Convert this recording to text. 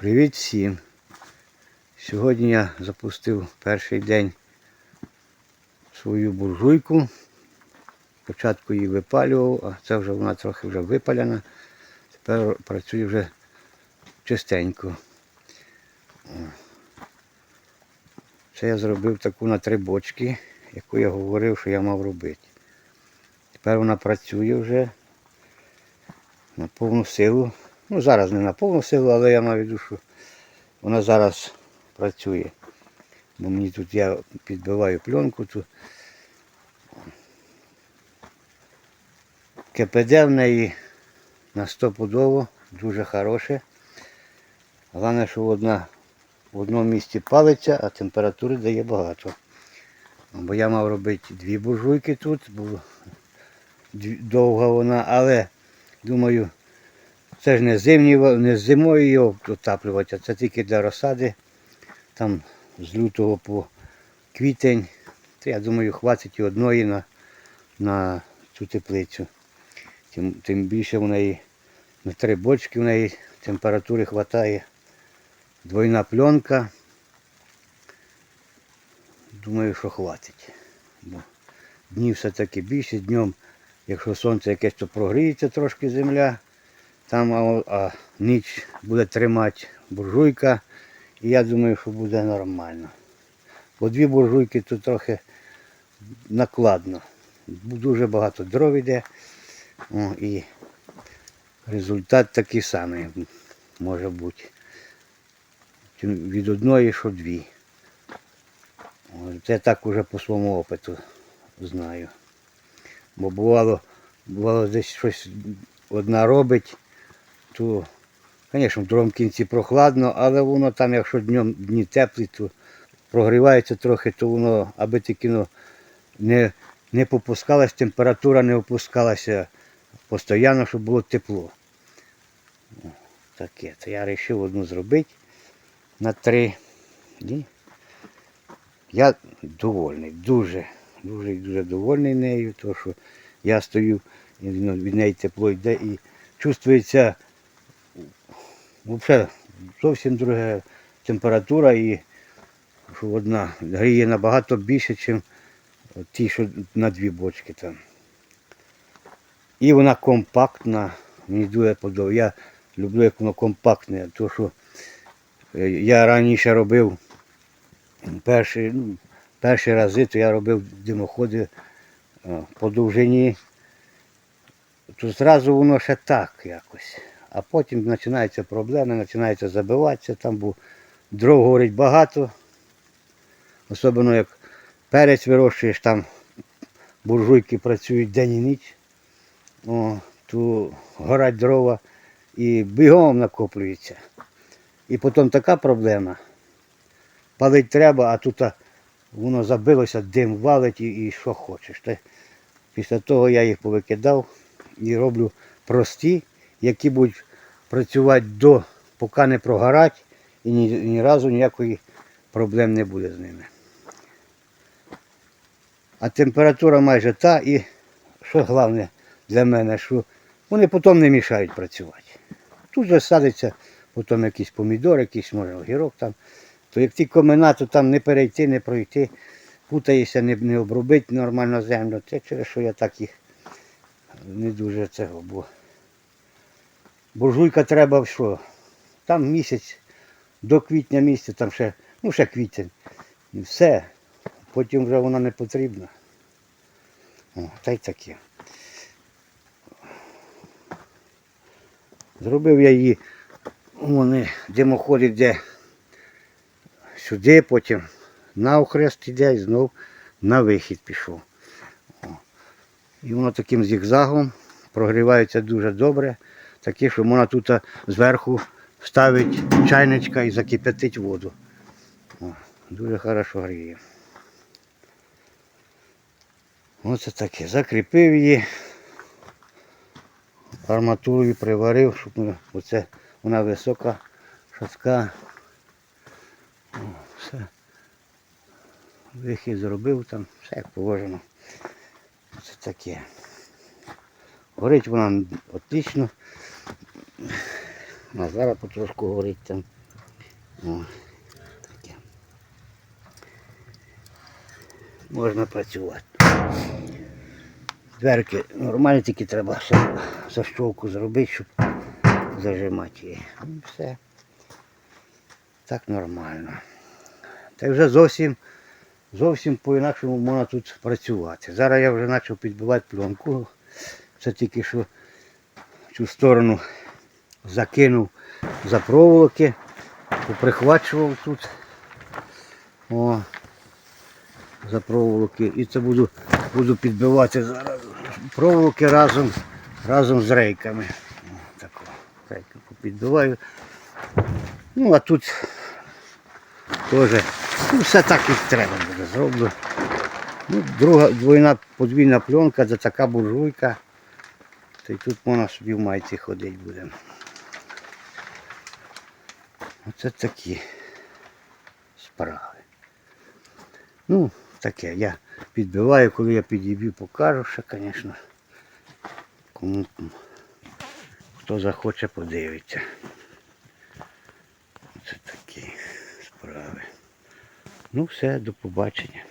Привіт всім! Сьогодні я запустив перший день свою буржуйку. Спочатку її випалював, а це вже вона трохи вже випалена. Тепер працює вже чистенько. Це я зробив таку на три бочки, яку я говорив, що я мав робити. Тепер вона працює вже на повну силу. Ну, зараз не на повну силу, але я маю що вона зараз працює. Бо мені тут я підбиваю пленку. Тут. КПД в неї на стопудово, дуже хороше. Головне, що одна в одному місці палиться, а температури дає багато. Бо я мав робити дві буржуйки тут, бо довга вона, але думаю, це ж не зимні, не зимою його отаплювати, а це тільки для розсади. Там з лютого по квітень. Я думаю, хватить і одної на, на цю теплицю. Тим, тим більше в неї на три бочки в неї температури вистачає. Двойна пленка. Думаю, що хватить. Бо днів все-таки більше, днем, якщо сонце якесь, то прогріється трошки земля. Там а, а ніч буде тримати буржуйка. І я думаю, що буде нормально. Бо дві буржуйки тут трохи накладно. Дуже багато дров іде. О, і результат такий самий може бути. Від одної, що дві. Це так уже по своєму опиту знаю. Бо бувало, бувало десь щось одна робить, то, звісно, в другому кінці прохладно, але воно там, якщо днем дні теплі, то прогрівається трохи, то воно, аби тільки ну, не, не попускалась, температура не опускалася постійно, щоб було тепло. Таке. То я вирішив одну зробити на три. І я довольний, дуже, дуже дуже довольний нею, тому що я стою, ну, від неї тепло йде і чувствується взагалі зовсім друга температура і одна гріє набагато більше, ніж ті, що на дві бочки там. І вона компактна, мені дуже подобається. Я люблю, як воно компактне, тому що е, я раніше робив перші, ну, перші рази, то я робив димоходи е, по довжині, то зразу воно ще так якось. А потім починаються проблеми, починається забиватися, там бо дров горить багато. Особливо як перець вирощуєш, там буржуйки працюють день і ніч. О, то горять дрова і бігом накоплюється. І потім така проблема. Палить треба, а тут воно забилося, дим валить і, і що хочеш. Після того я їх повикидав і роблю прості, які будуть працювати до, поки не прогорать, і ні, ні разу ніякої проблем не буде з ними. А температура майже та і що головне для мене, що вони потім не мішають працювати. Тут же садиться потім якийсь помідор, якийсь може огірок там. То як ті комина, то там не перейти, не пройти, путаєшся, не, не обробити нормально землю. Це через що я так їх не дуже цього. Бо буржуйка треба що? Там місяць, до квітня місяця, там ще, ну ще квітень. І все. Потім вже вона не потрібна. О, та й таке. Зробив я її, вони димоход іде сюди, потім на охрест іде і знов на вихід пішов. О. І воно таким зігзагом прогрівається дуже добре. Таке, що можна тут зверху ставити чайничка і закип'ятити воду. О, дуже хорошо гріє. Оце таке. Закріпив її арматурою приварив, щоб оце вона висока, шатка. О, все. Вихід зробив там, все як положено. Це таке. Горить вона отлично. А зараз потрошку горить там. О, таке. Можна працювати. Дверки нормальні, тільки треба ще защолку зробити, щоб зажимати її. Ну, все. Так нормально. Та вже зовсім, зовсім по-інакшому можна тут працювати. Зараз я вже почав підбивати пленку. Це тільки що в цю сторону закинув за проволоки, поприхвачував тут. О, за проволоки. І це буду, буду підбивати зараз проволоки разом, разом з рейками. Рейки попідбиваю. Ну, а тут теж ну, все так як треба буде зроблено. Ну, друга двойна подвійна пленка, це така буржуйка. Та й тут можна собі в майці ходити буде. Оце такі справи. Ну, таке, я підбиваю, коли я підіб'ю, покажу ще, звісно. Кому хто захоче, подивиться. Це такі справи. Ну все, до побачення.